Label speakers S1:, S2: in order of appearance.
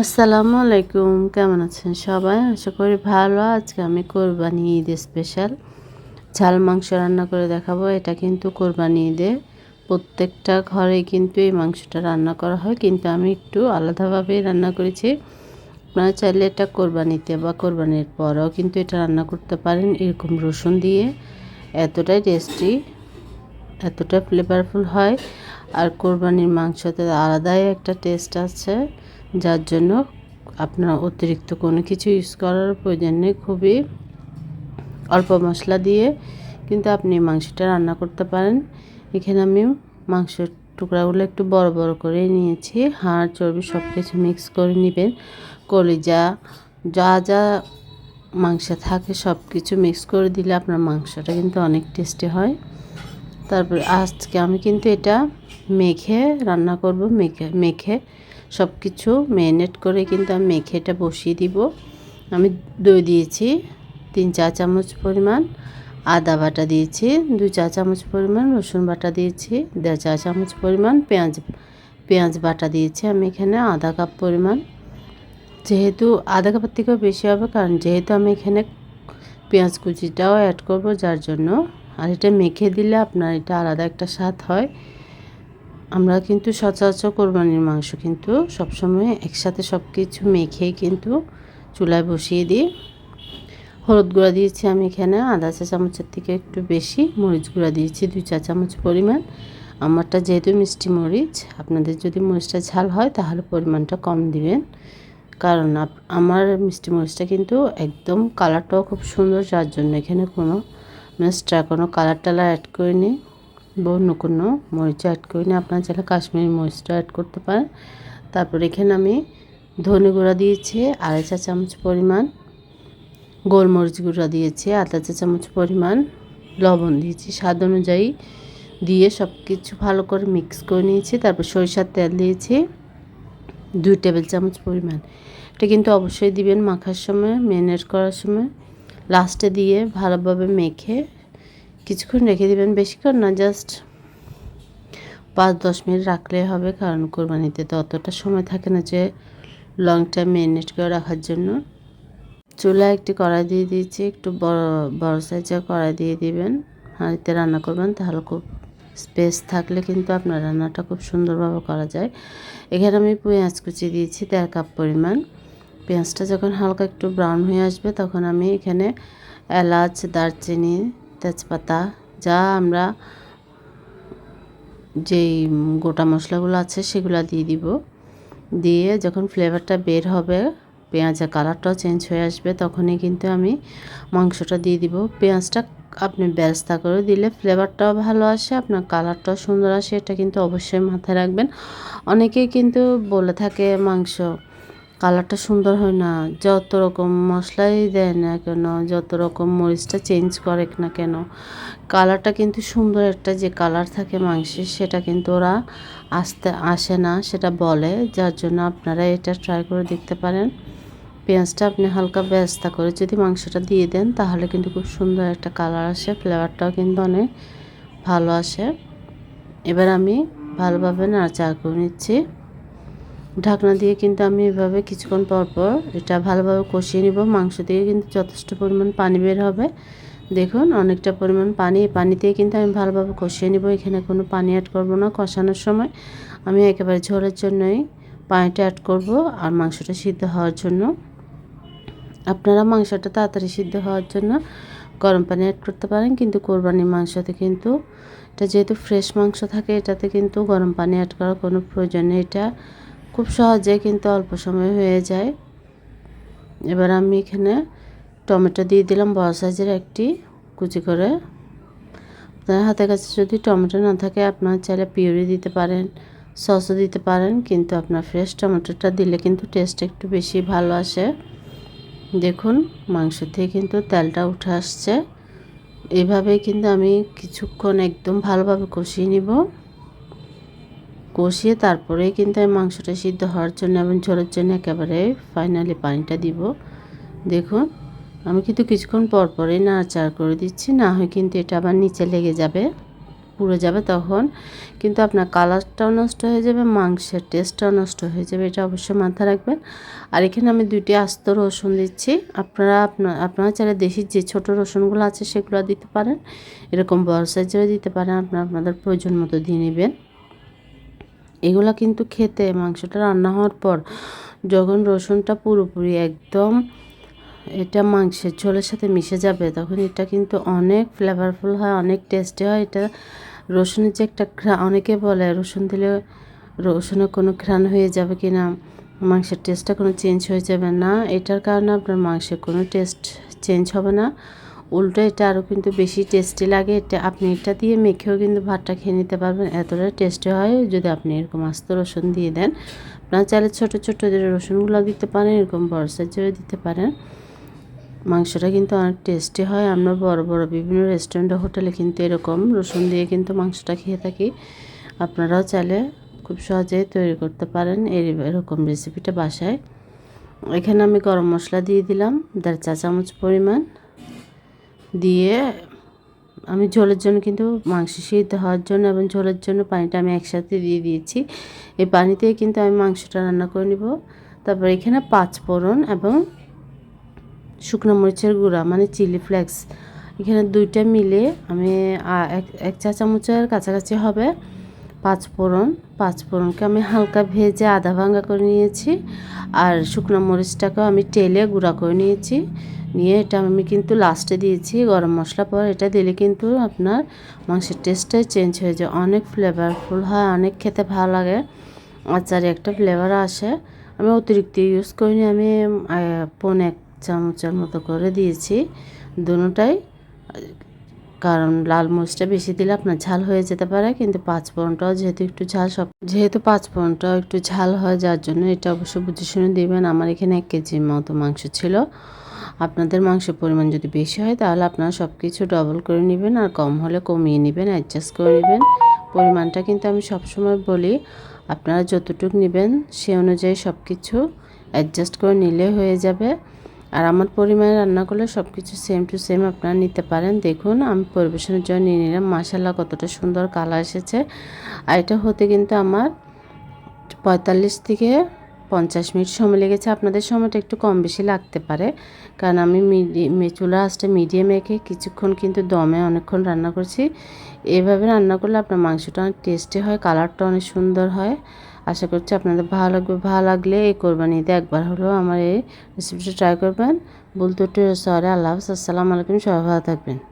S1: আসসালামু আলাইকুম, কেমন আছেন সবাই? আশা করি ভালো। আজকে আমি কোরবানি ঈদে স্পেশাল ঝাল মাংস রান্না করে দেখাবো। এটা কিন্তু কোরবানি ঈদে প্রত্যেকটা ঘরে কিন্তু এই মাংসটা রান্না করা হয়। কিন্তু আমি একটু আলাদাভাবেই রান্না করেছি। আপনারা চাইলে এটা কোরবানিতে বা কোরবানির পরেও কিন্তু এটা রান্না করতে পারেন এরকম রসুন দিয়ে। এতটাই টেস্টি এতটা ফ্লেভারফুল হয়। আর কোরবানির মাংসতে আলাদাই একটা টেস্ট আছে। যার জন্য আপনার অতিরিক্ত কোনো কিছু ইউজ করার প্রয়োজন নেই। খুবই অল্প মশলা দিয়ে কিন্তু আপনি মাংসটা রান্না করতে পারেন। এখানে আমি মাংসের টুকরাগুলো একটু বড় বড় করে নিয়েছি। হাড়, চর্বি সব কিছু মিক্স করে নেবেন। কলিজা, যা যা মাংসে থাকে সব কিছু মিক্স করে দিলে আপনার মাংসটা কিন্তু অনেক টেস্টি হয়। তারপরে আজকে আমি কিন্তু এটা মেখে রান্না করব। মেখে মেখে সব কিছু ম্যারিনেট করে কিন্তু আমি মেখে এটা বসিয়ে দিব। আমি দই দিয়েছি, তিন চা চামচ পরিমাণ। আদা বাটা দিয়েছি, দুই চা চামচ পরিমাণ রসুন বাটা দিয়েছি, দেড় চা চামচ পরিমাণ পেঁয়াজ পেঁয়াজ বাটা দিয়েছি আমি এখানে আধা কাপ পরিমাণ। যেহেতু আধা কাপের থেকেও বেশি হবে, কারণ যেহেতু আমি এখানে পেঁয়াজ কুচিটাও অ্যাড করব যার জন্য। আর এটা মেখে দিলে আপনার এটা আলাদা একটা স্বাদ হয়। আমরা কিন্তু সচরাচর কোরবানির মাংস কিন্তু সবসময় একসাথে সব কিছু মেখে কিন্তু চুলায় বসিয়ে দিই। হলুদ গুঁড়া দিয়েছি আমি এখানে আধা চা চামচের থেকে একটু বেশি, মরিচ গুঁড়া দিয়েছি দুই চা চামচ পরিমাণ। আমারটা যেহেতু মিষ্টি মরিচ, আপনাদের যদি মরিচটা ঝাল হয় তাহলে পরিমাণটা কম দিবেন। কারণ আমার মিষ্টি মরিচটা কিন্তু একদম কালারটাও খুব সুন্দর, যার জন্য এখানে কোনো মেসটা কোনো কালার টালার অ্যাড করিনি। বা কোনো মরিচ অ্যাড করিনি আপনার চাইলে কাশ্মীরি মরিচটা অ্যাড করতে পারেন। তারপর এখানে আমি ধনে গুঁড়া দিয়েছি, আড়াই চা চামচ পরিমাণ গোলমরিচ গুঁড়া দিয়েছি, আধা চা চামচ পরিমাণ লবণ দিয়েছি। স্বাদ অনুযায়ী দিয়ে সব কিছু ভালো করে মিক্স করে নিয়েছি। তারপর সরিষার তেল দিয়েছি, দুই টেবিল চামচ পরিমাণ। এটা কিন্তু অবশ্যই দিবেন মাখার সময় মেনেট করার সময়। লাস্টে দিয়ে ভালোভাবে মেখে কিছুক্ষণ রেখে দিবেন বেশিক্ষণ না জাস্ট পাঁচ দশ মিনিট রাখলে হবে, কারণ কোরবানিতে তো অতটা সময় থাকে না যে লং টাইম ম্যারিনেট করে রাখার জন্য। চুলা একটি কড়াই দিয়ে দিয়েছি, একটু বড় বড় সাইজের কড়াই দিয়ে দিবেন। হাঁড়িতে রান্না করবেন, তাহলে খুব স্পেস থাকলে কিন্তু আপনার রান্নাটা খুব সুন্দরভাবে করা যায়। এখানে আমি পেঁয়াজ কুচি দিয়েছি, দেড় কাপ পরিমাণ। পেঁয়াজটা যখন হালকা একটু ব্রাউন হয়ে আসবে, তখন আমি এখানে এলাচ, দারচিনি তেজপাতা, যা আমরা যেই গোটা মশলাগুলো আছে সেগুলো দিয়ে দিব। দিয়ে যখন ফ্লেভারটা বের হবে, পেঁয়াজের কালারটাও চেঞ্জ হয়ে আসবে, তখনই কিন্তু আমি মাংসটা দিয়ে দিব। পেঁয়াজটা আপনি ব্যস্তা করে দিলে ফ্লেভারটাও ভালো আসে, আপনার কালারটাও সুন্দর আসে, এটা কিন্তু অবশ্যই মাথায় রাখবেন। অনেকেই কিন্তু বলে থাকে মাংস কালারটা সুন্দর হয় না। যত রকম মশলাই দেয় না কেন, যত রকম মরিচটা চেঞ্জ করে না কেন, কালারটা কিন্তু সুন্দর একটা যে কালার থাকে মাংসের, সেটা কিন্তু ওরা আসতে আসে না, সেটা বলে। যার জন্য আপনারা এটা ট্রাই করে দেখতে পারেন। পেঁয়াজটা আপনি হালকা ব্যস্তা করে যদি মাংসটা দিয়ে দেন, তাহলে কিন্তু খুব সুন্দর একটা কালার আসে ফ্লেভারটাও কিন্তু অনেক ভালো আসে। এবার আমি ভালোভাবে নাড়াচাড়া করে নিচ্ছি। ঢাকনা দিয়ে কিন্তু আমি এভাবে কিছুক্ষণ পর পর এটা ভালোভাবে কষিয়ে নিব। মাংস দিয়ে কিন্তু যথেষ্ট পরিমাণ পানি বের হবে। দেখুন, অনেকটা পরিমাণ পানি, এই পানিতেই কিন্তু আমি ভালোভাবে কষিয়ে নিব। এখানে কোনো পানি অ্যাড করব না কষানোর সময়। আমি একেবারে ঝোলের জন্যই পানিটা অ্যাড করব আর মাংসটা সিদ্ধ হওয়ার জন্য। আপনারা মাংসটা তাড়াতাড়ি সিদ্ধ হওয়ার জন্য গরম পানি অ্যাড করতে পারেন, কিন্তু কোরবানির মাংসতে কিন্তু এটা যেহেতু ফ্রেশ মাংস থাকে, এটাতে কিন্তু গরম পানি অ্যাড করার কোনো প্রয়োজন নেই। এটা খুব সহজে কিন্তু অল্প সময় হয়ে যায়। এবার আমি এখানে টমেটো দিয়ে দিলাম, বড় সাইজের একটি কুচি করে। আপনার হাতের কাছে যদি টমেটো না থাকে, আপনার চাইলে পিউরি দিতে পারেন, সসও দিতে পারেন, কিন্তু আপনার ফ্রেশ টমেটোটা দিলে কিন্তু টেস্ট একটু বেশি ভালো আসে। দেখুন, মাংস থেকে কিন্তু তেলটা উঠে আসছে। এইভাবেই কিন্তু আমি কিছুক্ষণ একদম ভালোভাবে কষিয়ে নিব। কষিয়ে তারপরে কিন্তু আমি মাংসটা সিদ্ধ হওয়ার জন্য এবং ঝোলের জন্য একেবারে ফাইনালি পানিটা দিব। দেখুন, আমি কিন্তু কিছুক্ষণ পর পরে নাড়াচাড়া করে দিচ্ছি, না হয় কিন্তু এটা আবার নিচে লেগে যাবে, পুড়ে যাবে তখন। কিন্তু আপনার কালারটাও নষ্ট হয়ে যাবে, মাংসের টেস্টটাও নষ্ট হয়ে যাবে, এটা অবশ্যই মাথায় রাখবেন। আর এখানে আমি দুইটি আস্ত রসুন দিচ্ছি, আপনারা আপনার, আপনারা চাইলে দেশি যে ছোট রসুনগুলো আছে সেগুলো দিতে পারেন, এরকম বড় সাইজেরও দিতে পারেন, আপনারা আপনাদের প্রয়োজন মতো দিয়ে নেবেন। এগুলো কিন্তু খেতে, মাংসটা রান্না হওয়ার পর যখন রসুনটা পুরোপুরি একদম এটা মাংসের ঝোলের সাথে মিশে যাবে, তখন এটা কিন্তু অনেক ফ্লেভারফুল হয়, অনেক টেস্টি হয়। এটা রসুনের যে একটা অনেকে বলে রসুন দিলে রসুনের কোনো ঘ্রাণ হয়ে যাবে কি না মাংসের টেস্টটা কোনো চেঞ্জ হয়ে যাবে না। এটার কারণে আপনার মাংসের কোনো টেস্ট চেঞ্জ হবে না। উল্টো এটা আরও কিন্তু বেশি টেস্টি লাগে। এটা আপনি এটা দিয়ে মেখেও কিন্তু ভাতটা খেয়ে নিতে পারবেন। এতটা টেস্টি হয় যদি আপনি এরকম আস্ত রসুন দিয়ে দেন। আপনার চাইলে ছোটো ছোটো যে রসুনগুলো দিতে পারেন, এরকম বড় সাইজেরও দিতে পারেন। মাংসটা কিন্তু অনেক টেস্টি হয়। আমরা বড় বড় বিভিন্ন রেস্টুরেন্ট হোটেলে কিন্তু এরকম রসুন দিয়ে কিন্তু মাংসটা খেয়ে থাকি। আপনারাও চাইলে খুব সহজেই তৈরি করতে পারেন এরকম রেসিপিটা বাসায়। এখানে আমি গরম মশলা দিয়ে দিলাম। দেড় চা চামচ পরিমাণ। দিয়ে আমি ঝোলের জন্য কিন্তু মাংস সিদ্ধ হওয়ার জন্য এবং ঝোলের জন্য পানিটা আমি একসাথে দিয়ে দিয়েছি। এই পানিতে কিন্তু আমি মাংসটা রান্না করে নিব। তারপর এখানে পাঁচ ফোড়ন এবং শুকনো মরিচের গুঁড়া মানে চিলি ফ্লেক্স। এখানে দুইটা মিলে আমি এক চা চামচের কাছাকাছি হবে। পাঁচ ফোড়ন, পাঁচ ফোড়নকে আমি হালকা ভেজে আধা ভাঙ্গা করে নিয়েছি আর শুকনো মরিচটাকেও আমি তেলে গুঁড়া করে নিয়েছি। নিয়ে এটা আমি কিন্তু লাস্টে দিয়েছি গরম মশলা। পর এটা দিলে কিন্তু আপনার মাংসের টেস্টটাই চেঞ্জ হয়ে যায়। অনেক ফ্লেভারফুল হয়, অনেক খেতে ভালো লাগে। আচারে একটা ফ্লেভার আসে। আমি অতিরিক্ত ইউজ করিনি, আমি পনে এক চামচের মতো করে দিয়েছি। দুটাই কারণ লাল মরিচটা বেশি দিলে আপনার ঝাল হয়ে যেতে পারে, কিন্তু পাঁচ ফোড়নটাও যেহেতু একটু ঝাল, সব যেহেতু পাঁচ ফোড়নটাও একটু ঝাল হয়, যার জন্য এটা অবশ্যই বুঝে শুনে দেবেন। আমার এখানে এক কেজির মতো মাংস ছিল। আপনাদের মাংসের পরিমাণ যদি বেশি হয়, তাহলে আপনারা সব কিছু ডবল করে নেবেন আর কম হলে কমিয়ে নেবেন অ্যাডজাস্ট করে নেবেন। পরিমাণটা কিন্তু আমি সবসময় বলি, আপনারা যতটুকু নেবেন সে অনুযায়ী সব কিছু অ্যাডজাস্ট করে নিলে হয়ে যাবে। আর আমার পরিমাণে রান্না করলে সব কিছু সেম টু সেম আপনারা নিতে পারেন। দেখুন, আমি পরিবেশনের জন্য নিয়ে নিলাম। মাসাল্লাহ কতটা সুন্দর কালার এসেছে। আর এটা হতে কিন্তু আমার পঁয়তাল্লিশ থেকে পঞ্চাশ মিনিট সময় লেগেছে। আপনাদের সময়টা একটু কম বেশি লাগতে পারে। কারণ আমি মিডিয়াম চুলা আঁচটা মিডিয়ামে রেখে কিছুক্ষণ কিন্তু দমে অনেকক্ষণ রান্না করছি। এভাবে রান্না করলে আপনার মাংসটা অনেক টেস্টি হয় কালারটা অনেক সুন্দর হয়। আশা করছি আপনাদের ভালো লাগবে। ভালো লাগলে এই কোরবানিতে একবার হলেও আমার এই রেসিপিটা ট্রাই করবেন। বলতে সরে আল্লাহ আসসালামু আলাইকুম, সবাই ভালো থাকবেন।